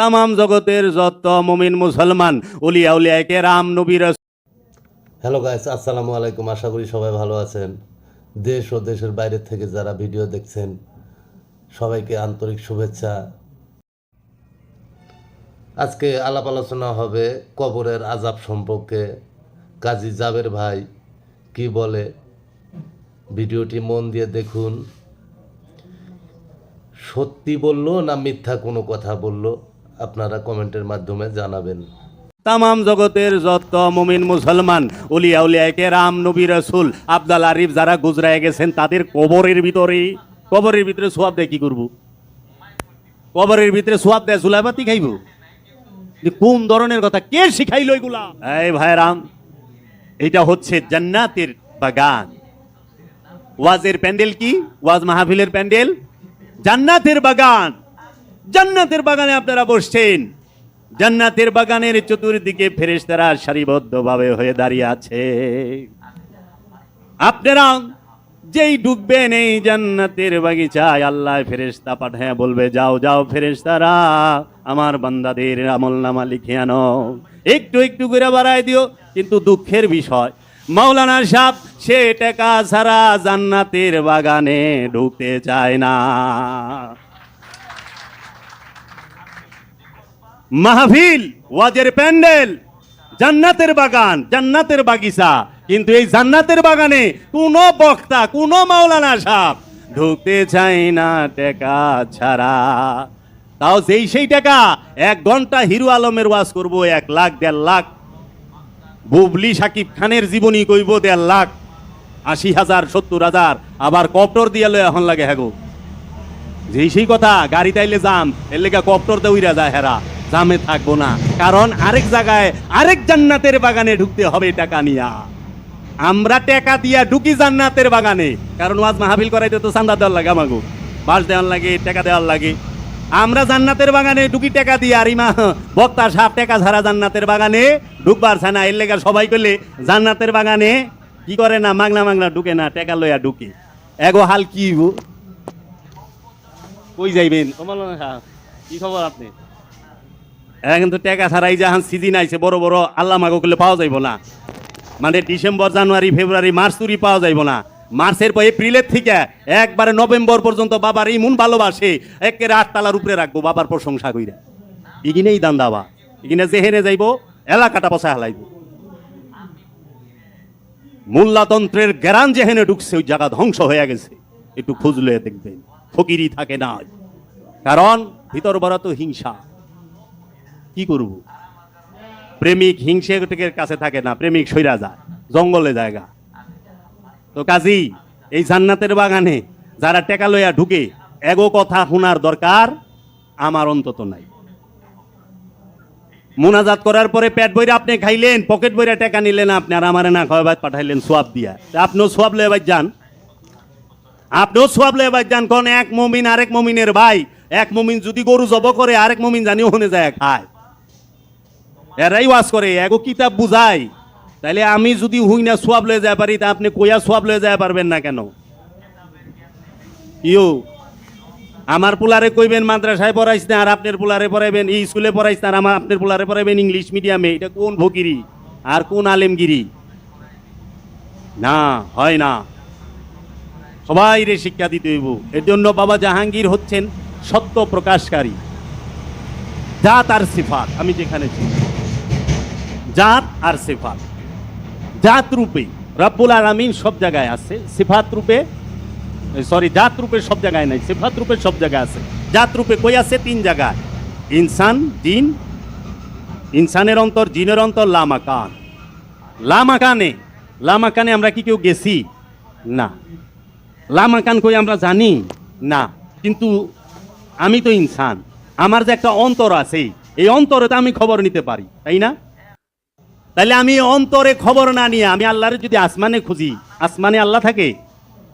তামাম জগতের যত মুমিন মুসলমান, উলিয়া উলিয়াকে রাম নবীর হ্যালো গাইস আসসালামু আলাইকুম, আশা করি সবাই ভালো আছেন। দেশ ও দেশের বাইরে থেকে যারা ভিডিও দেখছেন, সবাইকে আন্তরিক শুভেচ্ছা। আজকে আলাপ আলোচনা হবে কবরের আজাব সম্পর্কে। কাজী জাবের ভাই কি বলে? ভিডিওটি মন দিয়ে দেখুন। সত্যি বলল না মিথ্যা কোনো কথা বলল? আপনারা কমেন্টের মাধ্যমে জানাবেন। তামাম জগতের যত মুমিন মুসলমান উলিয়া উলিয়াকে রাম, নবী, রসুল, আবদাল আরিফ যারা গুজরায় গেছেন, তাদের কবরের ভিতরে কবরের ভিতরে সোয়াব দেয় কি করব? কবরের ভিতরে সোয়াব দেয় জুলাইবাতি খাইব? কোন ধরনের কথা? কে শিখাইলো এগুলা? এই ভাই রাম এটা হচ্ছে জান্নাতের বাগান। ওয়াজের প্যান্ডেল কি? ওয়াজ মাহফিলের প্যান্ডেল? জান্নাতের বাগান। জান্নাতের বাগানে আপনারা বসছেন। জান্নাতের বাগানের চতুর্দিকে ফেরেশতারা সারিবদ্ধভাবে হয়ে দাঁড়িয়ে আছে। আপনারা যেই ঢুকবেন এই জান্নাতের বাগিচায় আল্লাহ ফেরেশতা পাঠায় বলবে, যাও যাও ফেরেশতারা, আমার বান্দাদের আমল নামা লিখে আনো। একটু একটু করে বাড়ায় দিও, কিন্তু দুঃখের বিষয়, মাওলানা সাহেব, সে টাকা ছাড়া জান্নাতের বাগানে ঢুকতে চায় না। মাহফিল, ওয়াজের প্যান্ডেল, জান্নাতের বাগান, জান্নাতের বাগিচা। কিন্তু এই জান্নাতের বাগানে কোনো বক্তা, কোনো মাওলানা সাহেব ঢুকতে চাই না টাকা ছাড়া। তাও যেই সেই টাকা, এক ঘণ্টা হিরো আলমের ওয়াজ করব, এক লাখ, দেড় লাখ। বুবলি সাকিব খানের জীবনী কইব, দেড় লাখ। আশি হাজার, সত্তর হাজার, আবার কপ্টর দিয়ে এখন লাগে হ্যাগো। যেই সেই কথা, গাড়ি তাইলে যাম, এর লেগে কপ্টর দৌড়া যায় হেরা। জামে থাকব না। কারণ আরেক জায়গায় আরেক জান্নাতের বাগানে ঢুকতে হবে টাকা নিয়া। আমরা টাকা দিয়া ঢুকি জান্নাতের বাগানে। কারণ ওয়াজ মাহফিল করাইতে তো চান্দা দেওয়ার লাগে আমাগো। বাস দেওয়ার লাগে, টাকা দেওয়ার লাগে। আমরা জান্নাতের বাগানে ঢুকি টাকা দিয়ে আর ইমা বক্তা সাপ টাকা ছাড়া জান্নাতের বাগানে ঢুকবার ছানা এর লেগে সবাই করলে জান্নাতের বাগানে কি করে না? মাগনা মাগনা ঢুকে না, টাকা লইয়া ঢুকে। এগো হাল কি? কই যাইবেন? কমল কি খবর আপনি? এখন কিন্তু টাকা ছাড়াই যাহান সিজন আইছে, বড় বড় আল্লাহ মাগো করলে পাওয়া যাইব না। মানে ডিসেম্বর, জানুয়ারি, ফেব্রুয়ারি, মার্চ তুরি পাওয়া যাইব না। মার্চের পর এপ্রিলের থেকে একবারে নভেম্বর পর্যন্ত বাবার ইমন ভালোবাসে একের আটতলার উপরে রাখব বাবার প্রশংসা কইরা। ইগিনেই দান দাবা ইগিনে যেহেনে যাইব, এলাকাটা পচা হালাইব। মোল্লাতন্ত্রের গ্যারান যেহেনে ঢুকছে, ওই জায়গা ধ্বংস হয়ে গেছে। একটু খুঁজলে দেখবেন ফকিরি থাকে না। কারণ ভিতর বড় তো হিংসা। কি করব? প্রেমিক হিংসের কাছে থাকে না, প্রেমিক সইরা যায়, জঙ্গলে জায়গা। তো কাজী, এই জান্নাতের বাগানে যারা টেকা লইয়া ঢুকে, এগো কথা শোনার দরকার আমার অন্তত নাই। মোনাজাত করার পরে পেট বইরা আপনি খাইলেন, পকেট বইরা টাকা নিলেন আপনি, আর আমারে না খাওয়া পাঠাইলেন সোয়াব দিয়া। আপনিও সোয়াব লয়ে বাই যান। আপনিও সোয়াব লয়ে বাই যান কোন এক মমিন আরেক মমিনের ভাই, এক মমিন যদি গরু জব করে, আরেক মমিন জানি ওখানে যায় খায়। এরাই ওয়াজ করে, এগো কিতাব বুঝাই। তাইলে আমি যদি হুই না সোয়াব লয়ে যায় পারি, তা আপনি কইয়া সোয়াব লয়ে যায় পারবেন না কেন? ইউ আমার পোলারে কইবেন মাদ্রাসায় পড়াইছ না, আর আপনার পোলারে পড়াইবেন, এই স্কুলে পড়াইছ না, আর আমার আপনার পোলারে পড়াইবেন ইংলিশ মিডিয়ামে। এটা কোন ফকিরি? আর কোন আলেমগিরি? না, হয় না। সবাই রে শিক্ষা দিতে হইব। এর জন্য বাবা জাহাঙ্গীর হচ্ছেন সত্য প্রকাশকারী। যা তার সিফাত, আমি যেখানে ছিলাম। জাত আর সিফাত। জাত রূপে রব্বুল আলামিন সব জায়গায় আছে। সিফাত রূপে সরি, জাত রূপে সব জায়গায় নাই, সিফাত রূপে সব জায়গায় আছে। জাত রূপে কই আছে? তিন জায়গায়। ইনসান, জিন, ইনসানের অন্তর, জিনের অন্তর লামাকান লামাকানে লামাকানে আমরা কি কেউ গেছি? না। লামাকান কই আমরা জানি? না। কিন্তু আমি তো ইনসান। আমার যে একটা অন্তর আছে, এই অন্তরে তো আমি খবর নিতে পারি, তাই না? তাহলে আমি অন্তরে খবর না নিয়ে, আমি আল্লাহরে যদি আসমানে খুঁজি, আসমানে আল্লাহ থাকে?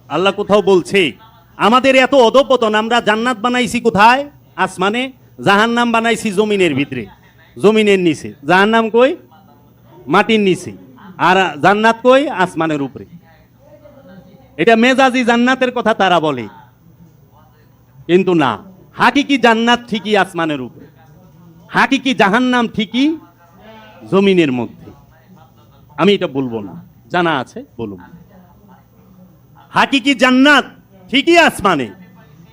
আল্লাহ কোথাও বলছে, আমাদের এত অধপতন, আমরা জান্নাত বানাইছি কোথায়? আসমানে, জাহান্নাম বানাইছি জমিনের ভিতরে, জমিনের নিচে। জাহান্নাম কই? মাটির নিচে। আর জান্নাত কই? আসমানের উপরে। এটা মেজাজি জান্নাতের কথা তারা বলে। কিন্তু না, হাকিকি জান্নাত ঠিকই আসমানের উপরে। হাকি হাকিকি জাহান্নাম ঠিকই জমিনের মধ্যে। আমি এটা বলব না। জানা আছে, বলুন। হাকিকি জান্নাত? ঠিকই আসমানে।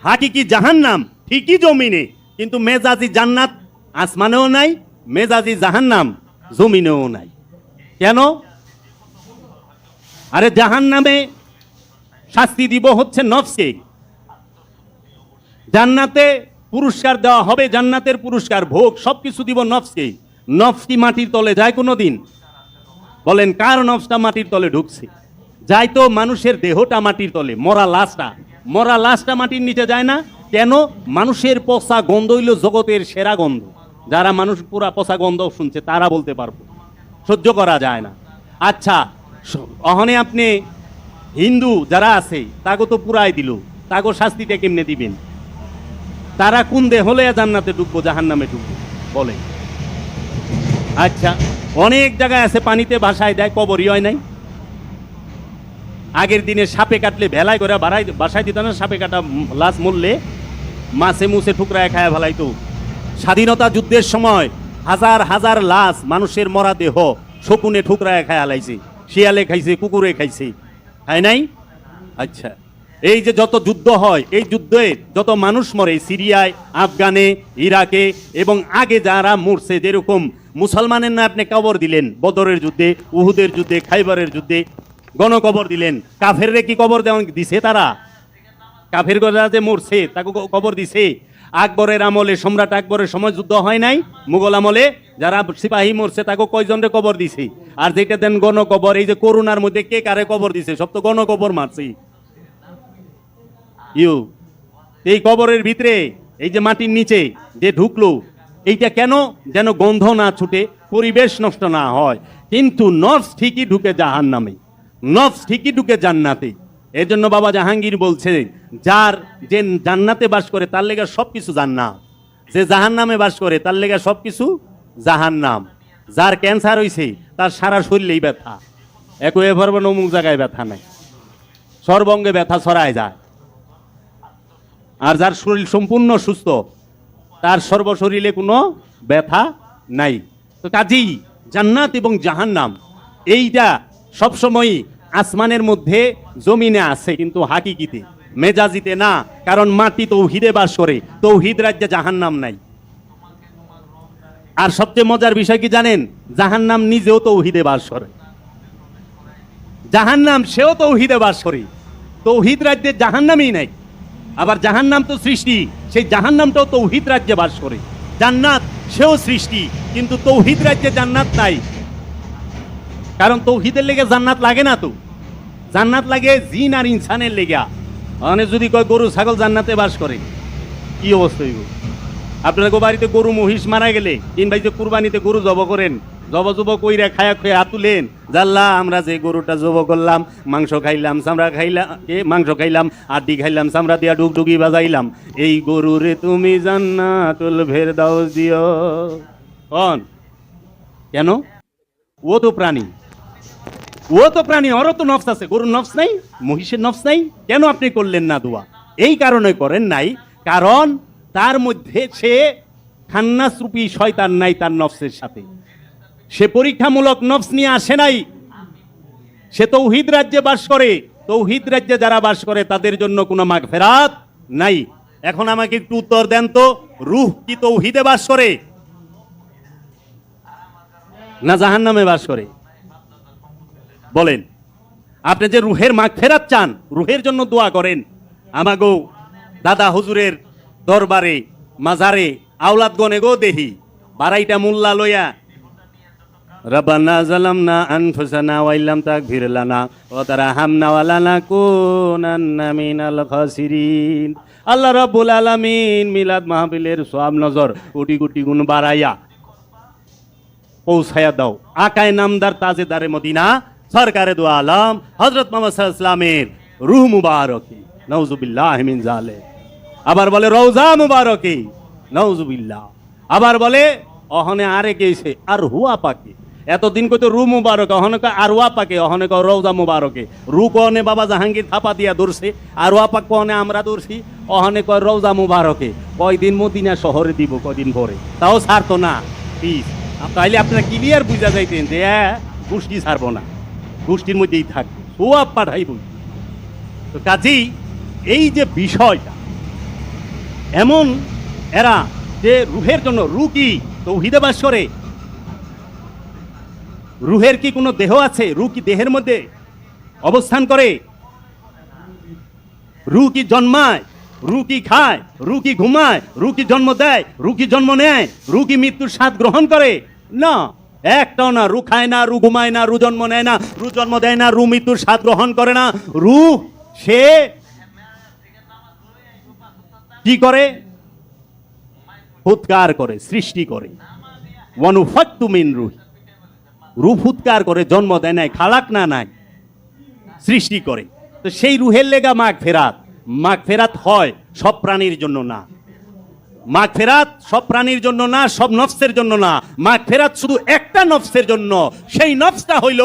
হাকিকি জাহান্নাম? ঠিকই জমিনে। কিন্তু মেজাজি জান্নাত আসমানেও নাই, মেজাজি জাহান্নাম জমিনেও নাই। কেন? আরে জাহান্নামে শাস্তি দিব হচ্ছে নফসকে। জান্নাতে পুরস্কার দেওয়া হবে, জান্নাতের পুরস্কার, ভোগ সব কিছু দিব নফস কি মাটির তলে যায় কোনো দিন বলেন, কার নফসটা মাটির তলে ঢুকছে? যাই তো মানুষের দেহটা মাটির তলে, মরা লাশটা। মরা লাশটা মাটির নিচে যায় না? কেন? মানুষের পচা গন্ধ হইল জগতের সেরা গন্ধ। যারা মানুষ পুরা পচা গন্ধ শুনছে, তারা বলতে পারব। সহ্য করা যায় না। আচ্ছা অহনে আপনি হিন্দু যারা আছে তাকে তো পুরাই দিল। তাকে শাস্তিটা কেমনে দিবেন? তারা কোন হলে জান্নাতে ঢুকবো জাহান নামে ঢুকবো? বলে আচ্ছা অনেক জায়গায় আছে পানিতে ভাসায় দেয়, কবরই হয় নাই। আগের দিনে সাপে কাটলে ভেলায় করে বাড়াই বাসায় দিত না, সাপে কাটা লাশ মরলে মাছে মুছে ঠুকরায় খায় ফেলাইতো। স্বাধীনতা যুদ্ধের সময় হাজার হাজার লাশ মানুষের মরা দেহ শকুনে ঠুকরায় খায় আলাইছে শিয়ালে খাইছে, কুকুরে খাইছে। খায় নাই? আচ্ছা। এই যে যত যুদ্ধ হয়, এই যুদ্ধে যত মানুষ মরে, সিরিয়ায়, আফগানে, ইরাকে এবং আগে যারা মরছে, যেরকম মুসলমানের না আপনি কবর দিলেন, বদরের যুদ্ধে, উহুদের যুদ্ধে, খাইবারের যুদ্ধে, গণকবর দিলেন। কাফেররে কি কবর দেওয়া দিছে তারা? কাফের গজা যে মরছে, তাকে কবর দিছে। আকবরের আমলে সম্রাট আকবরের সময় যুদ্ধ হয় নাই? মুঘল আমলে যারা সিপাহী মরছে, তাকে কয়জনরে কবর দিছে? আর যেটা দেন গণকবর, এই যে করোনার মধ্যে কে কারে কবর দিছে? সব তো গণকবর মারছে। ইউ, এই কবরের ভিতরে, এই যে মাটির নিচে যে ঢুকলো এইটা কেন? যেন গন্ধ না ছুটে, পরিবেশ নষ্ট না হয়। কিন্তু নফস ঠিকই ঢুকে জাহান নামে নফস ঠিকই ঢুকে জান্নাতে। এই জন্য বাবা জাহাঙ্গীর বলছে যার যে জান্নাতে বাস করে, তার লেগে সব কিছু জান্নাত। যে জাহান নামে বাস করে, তার লেগে সব কিছু জাহান নাম যার ক্যান্সার হয়েছে তার সারা শরীরেই ব্যথা। একই এভাবে অমুক জায়গায় ব্যথা নাই। সর্বঙ্গে ব্যথা ছড়ায় যায়। আর যার শরীর সম্পূর্ণ সুস্থ তার সর্বশরীরে কোনো ব্যথা নাই। তো কাজেই জান্নাত এবং জাহান্নাম, এইটা সবসময়ই আসমানের মধ্যে জমিনে আছে, কিন্তু হাকিকিতে, মেজাজিতে না, কারণ মাটি তৌহিদে বাস করে, তৌহিদ রাজ্যে জাহান্নাম নাই। আর সবচেয়ে মজার বিষয় কি জানেন? জাহান্নাম নিজেও তৌহিদে বাস করে। জাহান্নাম সেও তৌহিদে বাস করে। তৌহিদ রাজ্যে জাহান্নামই নাই। আবার জাহান্নাম তো সৃষ্টি, সেই জাহান্নামটাও তৌহিদ রাজ্যে বাস করে। জান্নাত, সেও সৃষ্টি, কিন্তু তৌহিদ রাজ্যে জান্নাত নাই। কারণ তৌহিদের লেগে জান্নাত লাগে না তো। জান্নাত লাগে জিন আর ইনসানের লেগা। মানে যদি কয় গরু, ছাগল জান্নাতে বাস করে, কি অবস্থা হইব? আপনার বাড়িতে গরু, মহিষ মারা গেলে কিংবা যে কুরবানিতে গরু জব করেন জব জব কইরা খায়া খেয়ে হাতুলেন জাল্লা, আমরা যে গরুটা জব করলাম, মাংস খাইলাম, চামড়া খাইলাম এ মাংস খাইলাম, আড্ডি খাইলাম, চামড়া দিয়া ডুগডুগি বাজাইলাম। এই গরুরে তুমি জান্নাতুল ভের দাও। দিও কন কেন? ও তো প্রাণী। ও তো প্রাণী, ওরও তো নফস আছে। গরুর নফস নাই, মহিষের নফস নাই। কেন আপনি করলেন না দোয়া? এই কারণে করেন নাই, কারণ তার মধ্যে সে খান্নাসরূপী শয়তান নাই তার নফসের সাথে। সে পরীক্ষামূলক নফস নিয়ে আসে নাই। সে তৌহিদ রাজ্যে বাস করে। তৌহিদ রাজ্যে যারা বাস করে, তাদের জন্য কোনো মাগ ফেরাত নাই। এখন আমাকে একটু উত্তর দেন তো, রুহ কি তৌহিদে বাস করে? না জাহান্নামে বাস করে? বলেন, আপনি যে রুহের মাগ ফেরাত চান, রুহের জন্য দোয়া করেন। আমাগো দাদা হুজুরের দরবারে, মাজারে আওলাদ গনে গো দেহি, বারাইটা মোল্লা লইয়া জালামনা আনফুসানা ওয়াইল্লাম তাগফির লানা ওয়া তারহামনা ওয়া লানাকুনান্না মিনাল খাসিরিন। আল্লাহ রাব্বুল আলামিন মিলাদ মাহফিলের সওয়াব নজর কোটি কোটি গুণ বাড়াইয়া পৌঁছায়া দাও। আকায় নামদার তাজেদারে মদিনা, সরকারে দু আলম হজরত মোহাম্মদ ইসলামের রুহ মুবারকি। নওজুবিল্লাহ মিন জালে আবার বলে, রওজা মুবারকি। নওজুবিল্লাহ আবার বলে, অহনে আরে গেছে আর হুয়া পাকে। এতদিন কইতো রু মুবারক, অহনে কয় আরওয়া পাকে অহনে কয় রৌজা মুবারকে। রু কনে বাবা জাহাঙ্গীর থাপা দিয়া ধরছে আরওয়া পাক কনে আমরা ধরছি অহনে কয় রৌজা মুবারকে। কয়দিন মদিনা শহরে দিব, কয়দিন পরে তাও ছাড়তো না। প্লিজ তাইলে আপনারা ক্লিয়ার বুঝা যাইতেন যে হ্যাঁ গোষ্ঠী ছাড়বো না। গোষ্ঠীর মধ্যেই থাকবে। সোয়াব পাঠাইব। তো কাজেই এই যে বিষয়টা, এমন এরা যে রুহের জন্য রু কি? তৌহিদে বাস করে? রুহের কি কোনো দেহ আছে? রু কি দেহের মধ্যে অবস্থান করে? রু কি জন্মায়? রু কি খায়? রু কি ঘুমায়? রু কি জন্ম দেয়? রু কি জন্ম নেয়? রু কি মৃত্যুর স্বাদ গ্রহণ করে? না। একটাও না, রু খায় না, রু ঘুমায় না, রু জন্ম নেয় না, রু জন্ম দেয় না, রু মৃত্যুর স্বাদ গ্রহণ করে না। রু, সে কি করে? ফুৎকার করে, সৃষ্টি করে। ওয়ানুফাত্তু মিন রুহ। রূপ ফুৎকার করে, জন্ম দেয় নাই, খালাক না নাই, সৃষ্টি করে। তো সেই রুহের লেগা মাঘ ফেরাত। মাঘ ফেরাত হয় সব প্রাণীর জন্য না। মাঘ ফেরাত সব প্রাণীর জন্য না, সব নফসের জন্য না। মাঘ ফেরাত শুধু একটা নফসের জন্য। সেই নফসটা হইল,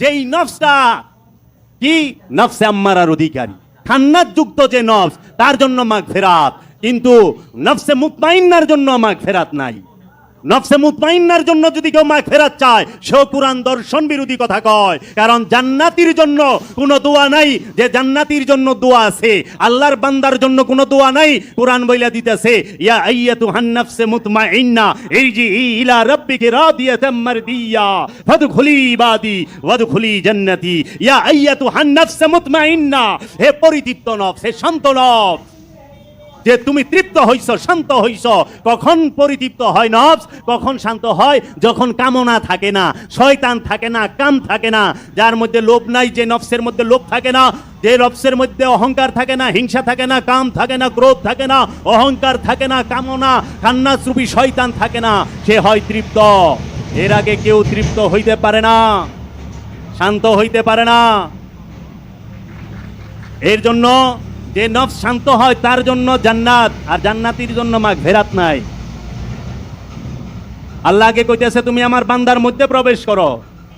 যেই নফসটা কি? নফসে আম্মারার অধিকারী। খান্নাত যুক্ত যে নফস, তার জন্য মাঘ ফেরাত। কিন্তু নফসে মুতমাইন্নার জন্য মাঘ ফেরাত নাই। নফসে মুতমাইন্নার জন্য যদি কেউ মাঘ ফেরাত চায়, সেও কোরআন দর্শন বিরোধী কথা কয়। কারণ জান্নাতির জন্য কোনো দোয়া নাই, যে জান্নাতির জন্য দোয়া আছে, আল্লাহর বান্দার জন্য কোনো দোয়া নাই, কোরআন বইলা দিতেছে, ইয়া আইয়াতু হান্নাফসে মুতমাইন্না, ইরজি ইলা রাব্বিকি রাদিয়াতাম মারদিয়া, ফাদখুলি ইবাদি, ওয়াদখুলি জান্নাতি। ইয়া আইয়াতু হান্নাফসে মুতমাইন্না, হে পরিতৃপ্ত নফস, হে শান্ত নফস। যে তুমি তৃপ্ত হইছ শান্ত হইছ কখন পরিতৃপ্ত হয় নফস কখন শান্ত হয় যখন কামনা থাকে না শয়তান থাকে না কাম থাকে না যার মধ্যে লোভ নাই যে নফসের মধ্যে লোভ থাকে না যে নফসের মধ্যে অহংকার থাকে না হিংসা থাকে না কাম থাকে না ক্রোধ থাকে না অহংকার থাকে না কামনা কান্নাশ্রুপী শয়তান থাকে না সে হয় তৃপ্ত এর আগে কেউ তৃপ্ত হইতে পারে না শান্ত হইতে পারে না এর জন্য যে নফস শান্ত হয়, তার জন্য জান্নাত, আর জান্নাতির জন্য মাঘ ফেরাত নাই। আল্লাহকে কইতেছে, তুমি আমার বান্দার মধ্যে প্রবেশ করো,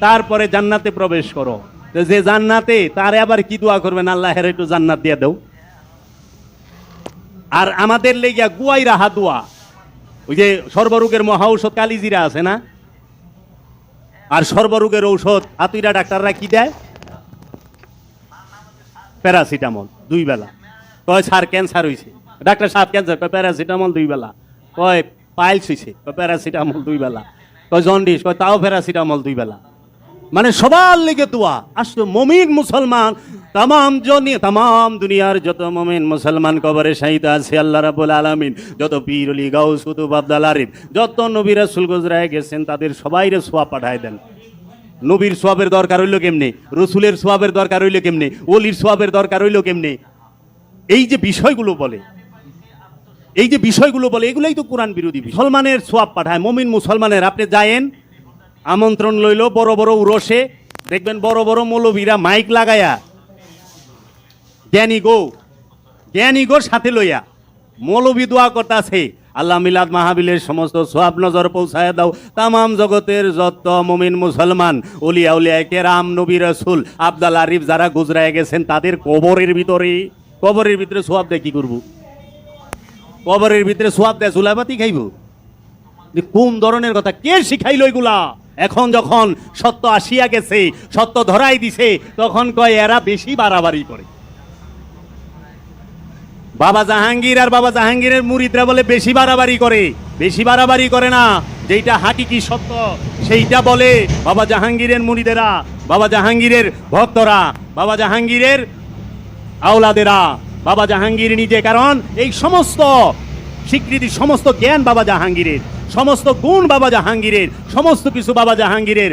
তারপরে জান্নাতে প্রবেশ করো। তো যে জান্নাতে, তারে আবার কি দোয়া করবেন? আল্লাহ হের একটু জান্নাত দিয়ে দেও। আর আমাদের লেগিয়া গুয়াই রাহা দোয়া। ওই যে সর্বরোগের মহা ঔষধ কালিজিরা আছে না? আর সর্বরোগের ঔষধ, হাতুইরা ডাক্তাররা কি দেয়? প্যারাসিটামল, দুই বেলা। কয়, স্যার ক্যান্সার হয়েছে ডাক্তার সাহেব ক্যান্সার কয় প্যারাসিটামল দুই বেলা। কয়, পাইলস হয়েছে কয় প্যারাসিটামল দুই বেলা। কয় জন্ডিস কয়, তাও প্যারাসিটামল দুই বেলা। মানে সবার লিগে দোয়া। আসলে মমিন মুসলমান তাম জনি তাম দুনিয়ার যত মমিন মুসলমান কবরে শাহিদ আছে, আল্লাহ রাবুল আলামিন। যত পীর অলি গাউস, কুতুব আব্দাল আরিফ, যত নবী রাসূল গুজরায় গেছেন, তাদের সবাইরে সোয়া পাঠায় দেন। নবীর সোয়াবের দরকার হইল কেমনে? রসুলের সোয়াবের দরকার হইল কেমনে? ওলির সোয়াবের দরকার হইল কেমনে? এই যে বিষয়গুলো বলে, এই যে বিষয়গুলো বলে, এগুলোই তো কোরআন বিরোধী মুসলমানের সোয়াব পাঠায়, মমিন মুসলমানের, আপনি যায়েন, আমন্ত্রণ লইল বড় বড় উরসে, দেখবেন বড় বড় মৌলবীরা মাইক লাগায়া, জ্ঞানী গো জ্ঞানী গো সাথে লইয়া মৌলবী দোয়া করতাছে, আল্লাহ মিলাদ মাহাবিলের সমস্ত সোয়াব নজর পৌঁছায় দাও, তামাম জগতের যত মমিন মুসলমান উলিয়া উলিয়া কেরাম, নবী রসুল, আবদাল আরিফ যারা গুজরায় গেছেন, তাদের কবরের ভিতরে। কবরের ভিতরে সোয়াব দেয় কি করব? কবরের ভিতরে সোয়াব দেয় চুলাবাতি খাইব? কোন ধরনের কথা? কে শিখাইল এগুলা? এখন যখন সত্য আসিয়া গেছে, সত্য ধরাই দিছে, তখন কয় এরা বেশি বাড়াবাড়ি করে। বাবা জাহাঙ্গীর আর বাবা জাহাঙ্গীরের মুরিদরা বলে বেশি বাড়াবাড়ি করে। বেশি বাড়াবাড়ি করে না, যেইটা হাকিকি সত্য, সেইটা বলে বাবা জাহাঙ্গীরের মুরিদেরা, বাবা জাহাঙ্গীরের ভক্তরা, বাবা জাহাঙ্গীরের আওলাদেরা, বাবা জাহাঙ্গীর নিজে, কারণ এই সমস্ত স্বীকৃতি, সমস্ত জ্ঞান বাবা জাহাঙ্গীরের, সমস্ত গুণ বাবা জাহাঙ্গীরের, সমস্ত কিছু বাবা জাহাঙ্গীরের।